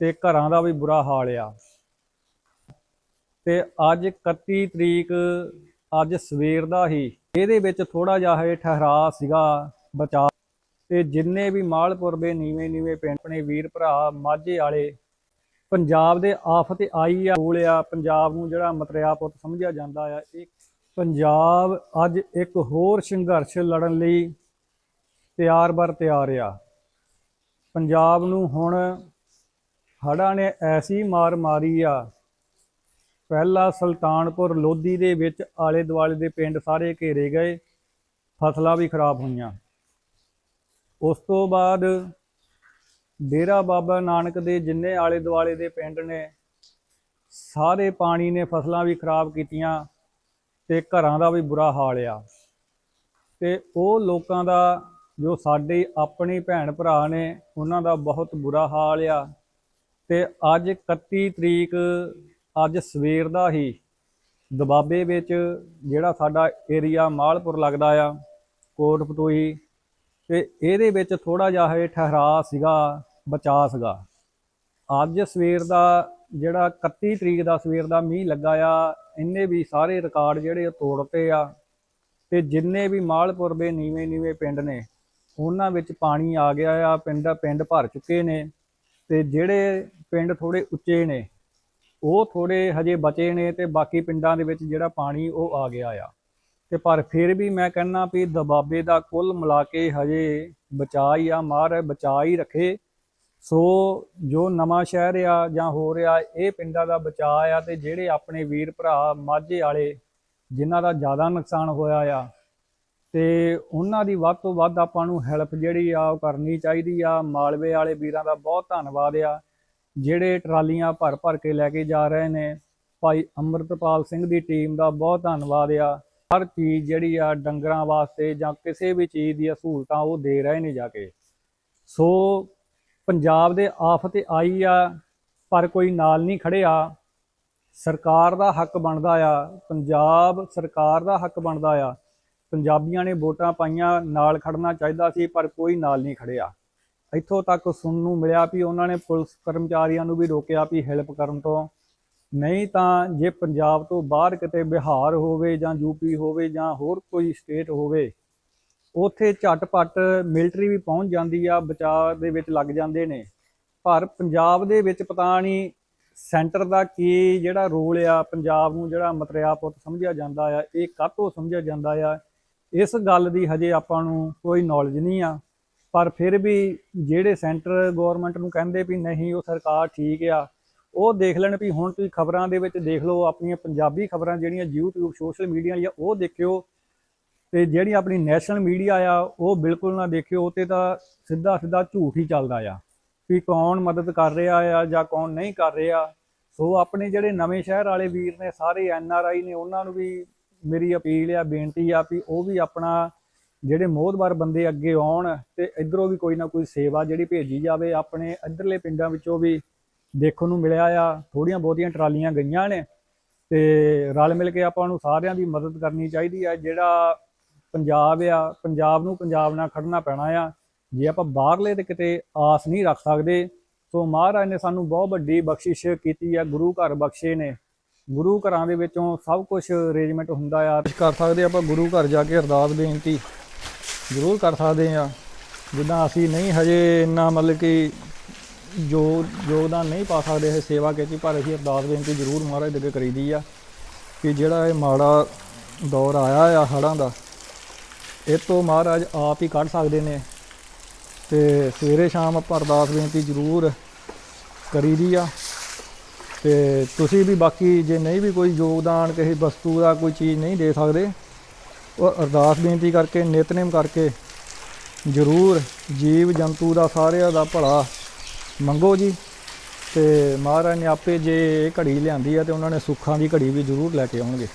ਤੇ ਘਰਾਂ ਦਾ ਵੀ ਬੁਰਾ ਹਾਲ ਆ। ਤੇ ਅੱਜ 31 ਤਰੀਕ, ਅੱਜ ਸਵੇਰ ਦਾ ਹੀ ਇਹਦੇ ਵਿੱਚ ਥੋੜਾ ਜਿਹਾ ਇਹ ਠਹਿਰਾ ਸੀਗਾ ਬਚਾ ਤੇ ਜਿੰਨੇ ਵੀ ਮਾਲਪੁਰ ਦੇ ਨੀਵੇਂ ਨੀਵੇਂ ਪਿੰਡ ਆਪਣੇ ਵੀਰ ਭਰਾ ਮਾਝੇ ਵਾਲੇ, ਪੰਜਾਬ ਦੇ ਆਫਤ ਆਈ ਆ ਕੋਲ ਆ, ਪੰਜਾਬ ਨੂੰ ਜਿਹੜਾ ਮਤਰਿਆ ਪੁੱਤ ਸਮਝਿਆ ਜਾਂਦਾ ਆ, ਇਹ ਪੰਜਾਬ ਅੱਜ ਇੱਕ ਹੋਰ ਸੰਘਰਸ਼ ਲੜਨ ਲਈ ਤਿਆਰ ਬਰ ਤਿਆਰ ਆ। ਪੰਜਾਬ ਨੂੰ ਹੁਣ ਹੜ੍ਹਾਂ ਨੇ ਐਸੀ ਮਾਰ ਮਾਰੀ ਆ। ਪਹਿਲਾ ਸੁਲਤਾਨਪੁਰ ਲੋਧੀ ਦੇ ਵਿੱਚ ਆਲੇ ਦੁਆਲੇ ਦੇ ਪਿੰਡ ਸਾਰੇ ਘੇਰੇ ਗਏ, ਫਸਲਾਂ ਵੀ ਖਰਾਬ ਹੋਈਆਂ। ਉਸ ਤੋਂ ਬਾਅਦ ਡੇਰਾ ਬਾਬਾ ਨਾਨਕ ਦੇ ਜਿੰਨੇ ਆਲੇ ਦੁਆਲੇ ਦੇ ਪਿੰਡ ਨੇ, ਸਾਰੇ ਪਾਣੀ ਨੇ ਫਸਲਾਂ ਵੀ ਖਰਾਬ ਕੀਤੀਆਂ ਤੇ ਘਰਾਂ ਦਾ ਵੀ ਬੁਰਾ ਹਾਲ ਆ। ਤੇ ਉਹ ਲੋਕਾਂ ਦਾ, ਜੋ ਸਾਡੇ ਆਪਣੇ ਭੈਣ ਭਰਾ ਨੇ, ਉਹਨਾਂ ਦਾ ਬਹੁਤ ਬੁਰਾ ਹਾਲ ਆ। ਤੇ ਅੱਜ 31 ਤਰੀਕ, ਅੱਜ ਸਵੇਰ ਦਾ ਹੀ ਦਬਾਬੇ ਵਿੱਚ ਜਿਹੜਾ ਸਾਡਾ ਏਰੀਆ ਮਾਲਪੁਰ ਲੱਗਦਾ ਆ ਕੋਟ ਪਤੋਈ ਤੇ ਇਹਦੇ ਵਿੱਚ ਥੋੜਾ ਜਿਹਾ ਇਹ ਠਹਿਰਾ ਸੀਗਾ ਬਚਾ ਸੀਗਾ। ਅੱਜ ਸਵੇਰ ਦਾ ਜਿਹੜਾ 31 ਤਰੀਕ ਦਾ ਸਵੇਰ ਦਾ ਮੀਂਹ ਲੱਗਾ ਆ, ਇੰਨੇ ਵੀ ਸਾਰੇ ਰਿਕਾਰਡ ਜਿਹੜੇ ਉਹ ਤੋੜਤੇ ਆ, ਤੇ ਜਿੰਨੇ ਵੀ ਮਾਲਪੁਰ ਦੇ ਨੀਵੇਂ ਨੀਵੇਂ ਪਿੰਡ ਨੇ, ਉਹਨਾਂ ਵਿੱਚ ਪਾਣੀ ਆ ਗਿਆ ਆ ਪਿੰਡ ਪਿੰਡ ਭਰ ਚੁੱਕੇ ਨੇ, ਤੇ ਜਿਹੜੇ ਪਿੰਡ ਥੋੜੇ ਉੱਚੇ ਨੇ। ਉਹ ਥੋੜੇ ਹਜੇ ਬਚੇ ਨੇ ਤੇ ਬਾਕੀ ਪਿੰਡਾਂ ਦੇ ਵਿੱਚ ਜਿਹੜਾ ਪਾਣੀ ਉਹ ਆ ਗਿਆ ਆ। ਤੇ ਪਰ ਫਿਰ ਵੀ ਮੈਂ ਕਹਿੰਨਾ ਵੀ ਦਬਾਬੇ ਦਾ ਕੁੱਲ ਮਿਲਾ ਕੇ ਹਜੇ ਬਚਾ ਹੀ ਆ, ਮਾਰ ਬਚਾ ਹੀ ਰੱਖੇ। ਸੋ ਜੋ ਨਵਾਂ ਸ਼ਹਿਰ ਆ ਜਾਂ ਹੋ ਰਿਹਾ ਇਹ ਪਿੰਡਾਂ ਦਾ ਬਚਾ ਆ ਤੇ ਜਿਹੜੇ ਆਪਣੇ ਵੀਰ ਭਰਾ ਮਾਝੇ ਵਾਲੇ, ਜਿਨ੍ਹਾਂ ਦਾ ਜ਼ਿਆਦਾ ਨੁਕਸਾਨ ਹੋਇਆ ਆ, ਤੇ ਉਹਨਾਂ ਦੀ ਵੱਧ ਤੋਂ ਵੱਧ ਆਪਾਂ ਨੂੰ ਹੈਲਪ ਜਿਹੜੀ ਆ ਉਹ ਕਰਨੀ ਚਾਹੀਦੀ ਆ। ਮਾਲਵੇ ਵਾਲੇ ਵੀਰਾਂ ਦਾ ਬਹੁਤ ਧੰਨਵਾਦ ਆ। ਜਿਹੜੇ ਟਰਾਲੀਆਂ ਭਰ ਭਰ ਕੇ ਲੈ ਕੇ ਜਾ ਰਹੇ ਨੇ, ਭਾਈ ਅੰਮ੍ਰਿਤਪਾਲ ਸਿੰਘ ਦੀ ਟੀਮ ਦਾ ਬਹੁਤ ਧੰਨਵਾਦ ਆ। ਹਰ ਚੀਜ਼ ਜਿਹੜੀ ਆ ਡੰਗਰਾਂ ਵਾਸਤੇ ਜਾਂ ਕਿਸੇ ਵੀ ਚੀਜ਼ ਦੀਆਂ ਸਹੂਲਤਾਂ ਉਹ ਦੇ ਰਹੇ ਨੇ ਜਾ ਕੇ। ਸੋ ਪੰਜਾਬ ਦੇ ਆਫਤ ਆਈ ਆ, ਪਰ ਕੋਈ ਨਾਲ ਨਹੀਂ ਖੜਿਆ ਸਰਕਾਰ ਦਾ ਹੱਕ ਬਣਦਾ ਆ, ਪੰਜਾਬ ਸਰਕਾਰ ਦਾ ਹੱਕ ਬਣਦਾ ਆ। ਪੰਜਾਬੀਆਂ ਨੇ ਵੋਟਾਂ ਪਾਈਆਂ, ਨਾਲ ਖੜਨਾ ਚਾਹੀਦਾ ਸੀ, ਪਰ ਕੋਈ ਨਾਲ ਨਹੀਂ ਖੜਿਆ ਇੱਥੋਂ ਤੱਕ ਸੁਣਨ ਨੂੰ ਮਿਲਿਆ ਵੀ ਉਹਨਾਂ ਨੇ ਪੁਲਿਸ ਕਰਮਚਾਰੀਆਂ ਨੂੰ ਵੀ ਰੋਕਿਆ ਵੀ ਹੈਲਪ ਕਰਨ ਤੋਂ। ਨਹੀਂ ਤਾਂ ਜੇ ਪੰਜਾਬ ਤੋਂ ਬਾਹਰ ਕਿਤੇ ਬਿਹਾਰ ਹੋਵੇ ਜਾਂ ਯੂਪੀ ਹੋਵੇ ਜਾਂ ਹੋਰ ਕੋਈ ਸਟੇਟ ਹੋਵੇ, ਉੱਥੇ ਝਟਪਟ ਮਿਲਟਰੀ ਵੀ ਪਹੁੰਚ ਜਾਂਦੀ ਆ, ਬਚਾਅ ਦੇ ਵਿੱਚ ਲੱਗ ਜਾਂਦੇ ਨੇ। ਪਰ ਪੰਜਾਬ ਦੇ ਵਿੱਚ ਪਤਾ ਨਹੀਂ ਸੈਂਟਰ ਦਾ ਕੀ ਜਿਹੜਾ ਰੋਲ ਆ, ਪੰਜਾਬ ਨੂੰ ਜਿਹੜਾ ਮਤਰਿਆ ਪੁੱਤ ਸਮਝਿਆ ਜਾਂਦਾ ਆ, ਇਹ ਕਾਹਤੋਂ ਸਮਝਿਆ ਜਾਂਦਾ ਆ? ਇਸ ਗੱਲ ਦੀ ਹਜੇ ਆਪਾਂ ਨੂੰ ਕੋਈ ਨੌਲੇਜ ਨਹੀਂ ਆ। ਪਰ ਫਿਰ ਵੀ ਜਿਹੜੇ ਸੈਂਟਰ ਗਵਰਨਮੈਂਟ ਨੂੰ ਕਹਿੰਦੇ ਵੀ ਨਹੀਂ, ਉਹ ਸਰਕਾਰ ਠੀਕ ਆ, ਉਹ ਦੇਖ ਲੈਣ ਵੀ ਹੁਣ ਤੁਸੀਂ ਖਬਰਾਂ ਦੇ ਵਿੱਚ ਦੇਖ ਲਓ, ਆਪਣੀਆਂ ਪੰਜਾਬੀ ਖਬਰਾਂ ਜਿਹੜੀਆਂ YouTube ਸੋਸ਼ਲ ਮੀਡੀਆ ਵਾਲੀਆਂ ਉਹ ਦੇਖਿਓ ਤੇ ਜਿਹੜੀ ਆਪਣੀ ਨੈਸ਼ਨਲ ਮੀਡੀਆ ਆ, ਉਹ ਬਿਲਕੁਲ ਨਾ ਦੇਖਿਓ, ਉਹ ਤੇ ਤਾਂ ਸਿੱਧਾ ਸਿੱਧਾ ਝੂਠ ਹੀ ਚੱਲਦਾ ਆ ਵੀ ਕੌਣ ਮਦਦ ਕਰ ਰਿਹਾ ਆ ਜਾਂ ਕੌਣ ਨਹੀਂ ਕਰ ਰਿਹਾ। ਸੋ ਆਪਣੇ ਜਿਹੜੇ ਨਵੇਂ ਸ਼ਹਿਰ ਵਾਲੇ ਵੀਰ ਨੇ, ਸਾਰੇ ਐਨ ਆਰ ਆਈ ਨੇ, ਉਹਨਾਂ ਨੂੰ ਵੀ ਮੇਰੀ ਅਪੀਲ ਆ, ਬੇਨਤੀ ਆ ਵੀ ਉਹ ਵੀ ਆਪਣਾ ਜਿਹੜੇ ਮੋਹਦਵਾਰ ਬੰਦੇ ਅੱਗੇ ਆਉਣ ਤੇ ਇਧਰੋਂ ਵੀ ਕੋਈ ਨਾ ਕੋਈ ਸੇਵਾ ਜਿਹੜੀ ਭੇਜੀ ਜਾਵੇ, ਆਪਣੇ ਇਧਰਲੇ ਪਿੰਡਾਂ ਵਿੱਚੋਂ ਵੀ ਦੇਖਣ ਨੂੰ ਮਿਲਿਆ ਆ, ਥੋੜੀਆਂ ਬਹੁਤੀਆਂ ਟਰਾਲੀਆਂ ਗਈਆਂ ਨੇ ਤੇ ਰਲ ਮਿਲ ਕੇ ਆਪਾਂ ਨੂੰ ਸਾਰਿਆਂ ਦੀ ਮਦਦ ਕਰਨੀ ਚਾਹੀਦੀ ਆ, ਜਿਹੜਾ ਪੰਜਾਬ ਆ, ਪੰਜਾਬ ਨੂੰ ਪੰਜਾਬ ਨਾਲ ਖੜਨਾ ਪੈਣਾ ਆ। ਜੇ ਆਪਾਂ ਬਾਹਰਲੇ ਤੇ ਕਿਤੇ ਆਸ ਨਹੀਂ ਰੱਖ ਸਕਦੇ, ਸੋ ਮਹਾਰਾਜ ਨੇ ਸਾਨੂੰ ਬਹੁਤ ਵੱਡੀ ਬਖਸ਼ਿਸ਼ ਕੀਤੀ ਆ, ਗੁਰੂ ਘਰ ਬਖਸ਼ੇ ਨੇ। ਗੁਰੂ ਘਰਾਂ ਦੇ ਵਿੱਚੋਂ ਸਭ ਕੁਝ ਅਰੇਂਜਮੈਂਟ ਹੁੰਦਾ ਆ। ਕਰ ਸਕਦੇ ਆਪਾਂ ਗੁਰੂ ਘਰ ਜਾ ਕੇ ਅਰਦਾਸ ਬੇਨਤੀ। ਜ਼ਰੂਰ ਕਰ ਸਕਦੇ ਆ ਜਿੱਦਾਂ ਅਸੀਂ ਨਹੀਂ ਹਜੇ ਇੰਨਾ ਮਤਲਬ ਕਿ ਜੋ ਯੋਗਦਾਨ ਨਹੀਂ ਪਾ ਸਕਦੇ, ਇਹ ਸੇਵਾ ਕੀਤੀ, ਪਰ ਅਸੀਂ ਅਰਦਾਸ ਬੇਨਤੀ ਜ਼ਰੂਰ ਮਹਾਰਾਜ ਦੇ ਅੱਗੇ ਕਰੀਦੀ ਆ ਕਿ ਜਿਹੜਾ ਇਹ ਮਾੜਾ ਦੌਰ ਆਇਆ ਆ ਹੜ੍ਹਾਂ ਦਾ, ਇਹ ਤੋਂ ਮਹਾਰਾਜ ਆਪ ਹੀ ਕੱਢ ਸਕਦੇ ਨੇ। ਤੇ ਸਵੇਰੇ ਸ਼ਾਮ ਆਪਾਂ ਅਰਦਾਸ ਬੇਨਤੀ ਜ਼ਰੂਰ ਕਰੀਦੀ ਆ। ਤੇ ਤੁਸੀਂ ਵੀ ਬਾਕੀ ਜੇ ਨਹੀਂ ਵੀ ਕੋਈ ਯੋਗਦਾਨ ਕਿਸੇ ਵਸਤੂ ਦਾ ਕੋਈ ਚੀਜ਼ ਨਹੀਂ ਦੇ ਸਕਦੇ ਉਹ ਅਰਦਾਸ ਬੇਨਤੀ ਕਰਕੇ, ਨਿਤਨੇਮ ਕਰਕੇ ਜ਼ਰੂਰ ਜੀਵ ਜੰਤੂ ਦਾ ਸਾਰਿਆਂ ਦਾ ਭਲਾ ਮੰਗੋ ਜੀ। ਤੇ ਮਹਾਰਾਜ ਨੇ ਆਪੇ ਜੇ ਇਹ ਘੜੀ ਲਿਆਂਦੀ ਆ ਤੇ ਉਹਨਾਂ ਨੇ ਸੁੱਖਾਂ ਦੀ ਘੜੀ ਵੀ ਜ਼ਰੂਰ ਲੈ ਕੇ ਆਉਣਗੇ।